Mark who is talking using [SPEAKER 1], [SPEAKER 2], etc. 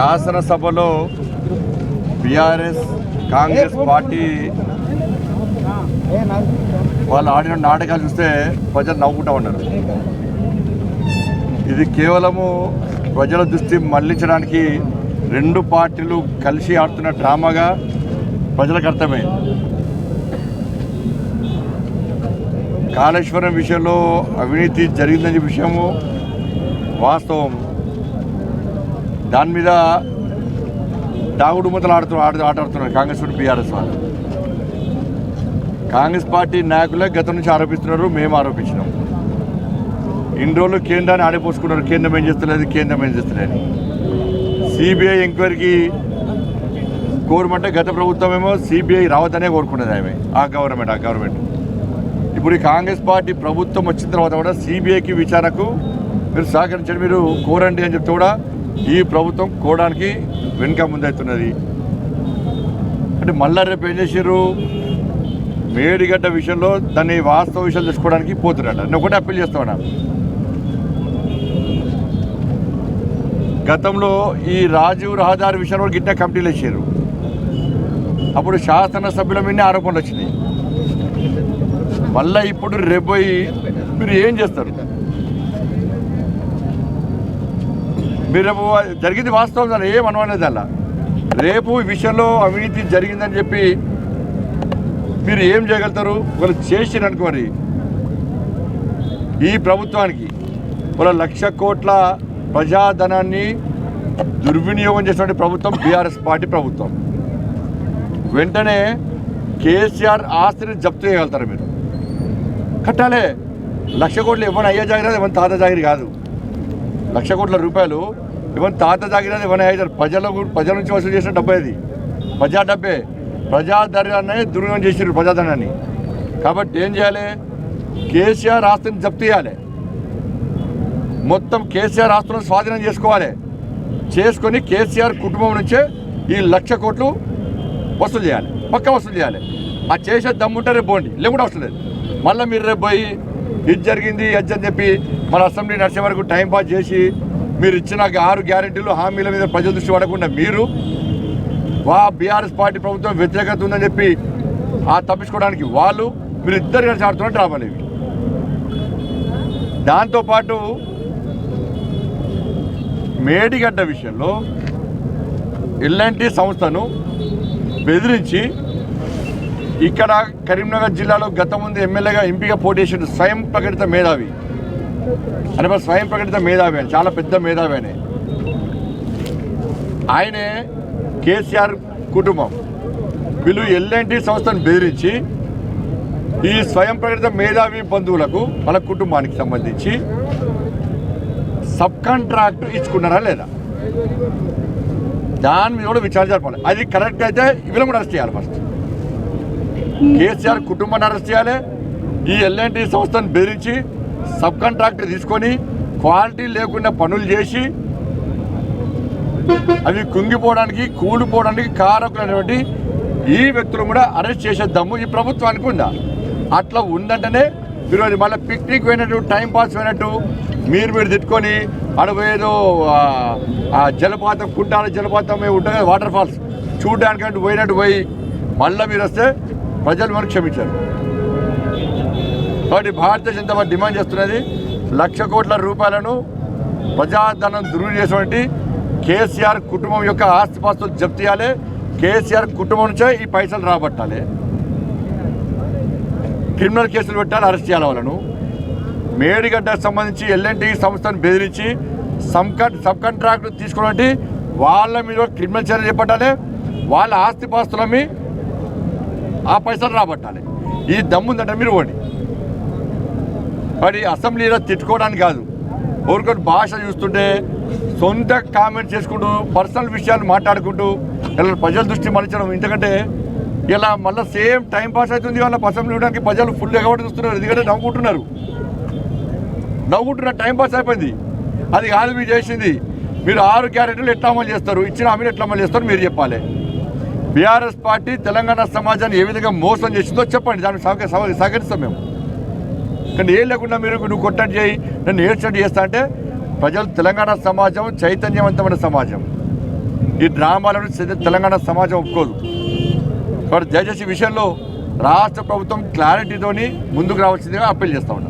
[SPEAKER 1] శాసనసభలో BRS Congress party వాళ్ళు ఆడిన నాటకాలు చూస్తే ప్రజలు నవ్వుకుంటా ఉన్నారు. ఇది కేవలము ప్రజల దృష్టి మళ్ళించడానికి రెండు పార్టీలు కలిసి ఆడుతున్న డ్రామాగా ప్రజలకు అర్థమైంది. కాళేశ్వరం విషయంలో అవినీతి జరిగిందని విషయము వాస్తవం. దాని మీద దాగుడు మొదలు ఆడుతూ ఆడు ఆట ఆడుతున్నారు కాంగ్రెస్ పార్టీ బీఆర్ఎస్ వాళ్ళు. కాంగ్రెస్ పార్టీ నాయకులే గతం నుంచి ఆరోపిస్తున్నారు మేము ఆరోపించినాం. ఇన్ని రోజులు కేంద్రాన్ని ఆడిపోసుకున్నారు కేంద్రం ఏం చేస్తలేదు కేంద్రం ఏం చేస్తలేదు. సిబిఐ ఎంక్వైరీకి కోరమంటే గత ప్రభుత్వం ఏమో సిబిఐ రావద్దనే కోరుకున్నది ఆమె ఆ గవర్నమెంట్ ఆ గవర్నమెంట్. ఇప్పుడు ఈ కాంగ్రెస్ పార్టీ ప్రభుత్వం వచ్చిన తర్వాత కూడా సిబిఐకి విచారణకు మీరు సహకరించండి మీరు కోరండి అని చెప్తే కూడా ఈ ప్రభుత్వం కోవడానికి వెనుక ముందవుతున్నది అంటే మళ్ళా రేపు ఏం చేసారు మేడిగడ్డ విషయంలో దాన్ని వాస్తవ విషయాలు తెలుసుకోవడానికి పోతున్నాడు నేను ఒకటే అప్పీల్ చేస్తా గతంలో ఈ రాజీవ్ రహదారి విషయంలో గిట్ట కమిటీలు వేసారు అప్పుడు శాసనసభ్యుల మీద ఆరోపణలు వచ్చినాయి. మళ్ళీ ఇప్పుడు రేపు పోయి మీరు ఏం చేస్తారు? మీరు రేపు జరిగింది వాస్తవం దాన్ని ఏం అనవలేదు అలా రేపు ఈ విషయంలో అవినీతి జరిగిందని చెప్పి మీరు ఏం చేయగలుగుతారు? వాళ్ళు చేసిరనుకో మరి. ఈ ప్రభుత్వానికి వాళ్ళ లక్ష కోట్ల ప్రజాధనాన్ని దుర్వినియోగం చేసినటువంటి ప్రభుత్వం బీఆర్ఎస్ పార్టీ ప్రభుత్వం. వెంటనే కేసీఆర్ ఆస్తిని జప్తు చేయగలుగుతారు మీరు. కట్టాలే. లక్ష కోట్లు ఇవ్వని అయ్యే జాగిరది ఇవ్వని తాత జాగిరి కాదు. లక్ష కోట్ల రూపాయలు. ఇవన్నీ తాత తాగినది ఇవన్నీ అయ్యే ప్రజల ప్రజల నుంచి వసూలు చేసిన డబ్బే అది ప్రజా డబ్బే. ప్రజాధనాన్ని దుర్వినియోగం చేసారు ప్రజాధనాన్ని కాబట్టి ఏం చేయాలి? కేసీఆర్ ఆస్తిని జప్తు చేయాలి. మొత్తం కేసీఆర్ ఆస్తులను స్వాధీనం చేసుకోవాలి. చేసుకొని కేసీఆర్ కుటుంబం నుంచే ఈ లక్ష కోట్లు వసూలు చేయాలి. పక్క వసూలు చేయాలి. ఆ చేసే దమ్ముంటే రేపు పోండి. లేకుండా అవసరం లేదు. మళ్ళీ మీరు రేపు పోయి ఇది జరిగింది అది అని చెప్పి మన అసెంబ్లీ నడిచే వరకు టైం పాస్ చేసి మీరు ఇచ్చిన ఆరు గ్యారెంటీలు హామీల మీద ప్రజల దృష్టి పడకుండా మీరు వా బీఆర్ఎస్ పార్టీ ప్రభుత్వం వ్యతిరేకత ఉందని చెప్పి ఆ తప్పించుకోవడానికి వాళ్ళు మీరు ఇద్దరు కలిసి ఆడుతున్న డ్రామాలు ఇవి దాంతోపాటు మేడిగడ్డ విషయంలో ఎల్ఎన్టీ సంస్థను బెదిరించి ఇక్కడ కరీంనగర్ జిల్లాలో గత ముందు ఎమ్మెల్యేగా ఎంపీగా పోటీ స్వయం ప్రకటిత మేధావి. అంటే మరి స్వయం ప్రకటిత మేధావి అని చాలా పెద్ద మేధావి అని ఆయనే కేసీఆర్ కుటుంబం. వీళ్ళు ఎల్ఎన్టీ సంస్థను బెదిరించి ఈ స్వయం ప్రకటిత మేధావి బంధువులకు వాళ్ళ కుటుంబానికి సంబంధించి సబ్ కాంట్రాక్ట్ ఇచ్చుకున్నారా లేదా? దాని మీద కూడా విచారణ జరపాలి. అది కరెక్ట్ అయితే వీళ్ళని కూడా అరెస్ట్ చేయాలి ఫస్ట్. కేసీఆర్ కుటుంబాన్ని అరెస్ట్ చేయాలి. ఈ ఎల్ఎన్టీ సంస్థను బెదిరించి సబ్ కాంట్రాక్ట్ తీసుకొని క్వాలిటీ లేకుండా పనులు చేసి అవి కుంగిపోవడానికి కూలిపోవడానికి కారకులైనటువంటి ఈ వ్యక్తులు కూడా అరెస్ట్ చేసేద్దాము. ఈ ప్రభుత్వానికి ఉందా? అట్లా ఉందంటేనే మీరు అది మళ్ళీ పిక్నిక్ పోయినట్టు టైంపాస్ పోయినట్టు మీరు మీరు తిట్టుకొని అడవేదో ఆ జలపాతం కుంటాల జలపాతం ఉంటుంది వాటర్ ఫాల్స్ చూడడానికంటూ పోయినట్టు పోయి మళ్ళీ మీరు వస్తే ప్రజలు మనకు క్షమించారు. కాబట్టి భారతీయ జనతా పార్టీ డిమాండ్ చేస్తున్నది లక్ష కోట్ల రూపాయలను ప్రజాధనం దుర్వినియోగించినటువంటి కేసీఆర్ కుటుంబం యొక్క ఆస్తిపాస్తులు జప్తు చేయాలి. కేసీఆర్ కుటుంబం నుంచే ఈ పైసలు రాబట్టాలి. క్రిమినల్ కేసులు పెట్టాలి అరెస్ట్ చేయాలి వాళ్ళను. మేడిగడ్డకు సంబంధించి ఎల్ఎన్టీ సంస్థను బెదిరించి సబ్కాన్ సబ్ కాంట్రాక్ట్ తీసుకున్నట్టు వాళ్ళ మీద క్రిమినల్ చర్యలు చేపట్టాలి. వాళ్ళ ఆస్తిపాస్తుల మీ ఆ పైసలు రాబట్టాలి. ఈ దమ్ముందంటే మీరు పోండి. మరి అసెంబ్లీలో తిట్టుకోవడానికి కాదు. ఊరికొని భాష చూస్తుంటే సొంత కామెంట్ చేసుకుంటూ పర్సనల్ విషయాలు మాట్లాడుకుంటూ ఇలా ప్రజల దృష్టి మలచడం ఎందుకంటే ఇలా మళ్ళీ సేమ్ టైం పాస్ అవుతుంది వాళ్ళ అసెంబ్లీ ఇవ్వడానికి ప్రజలు ఫుల్ ఎగబడి చూస్తున్నారు. ఎందుకంటే నవ్వుకుంటున్నారు. నవ్వుకుంటున్న టైం పాస్ అయిపోయింది. అది కాదు మీరు చేసింది. మీరు ఆరు క్యారెక్టర్లు ఎట్లా అమలు చేస్తారు? ఇచ్చిన హామీలు ఎట్లా అమలు చేస్తారు? మీరు చెప్పాలి. బీఆర్ఎస్ పార్టీ తెలంగాణ సమాజాన్ని ఏ విధంగా మోసం చేసిందో చెప్పండి. దానికి సహకరిస్తాం మేము. కానీ ఏం లేకుండా మీరు నువ్వు కొట్టండి చేయి నన్ను ఏడ్చండి చేస్తా అంటే ప్రజలు తెలంగాణ సమాజం చైతన్యవంతమైన సమాజం. ఈ డ్రామాలను తెలంగాణ సమాజం ఒప్పుకోదు. కాబట్టి దయచేసి విషయంలో రాష్ట్ర ప్రభుత్వం క్లారిటీతోని ముందుకు రావాల్సిందిగా అప్పీల్ చేస్తా ఉన్నాం.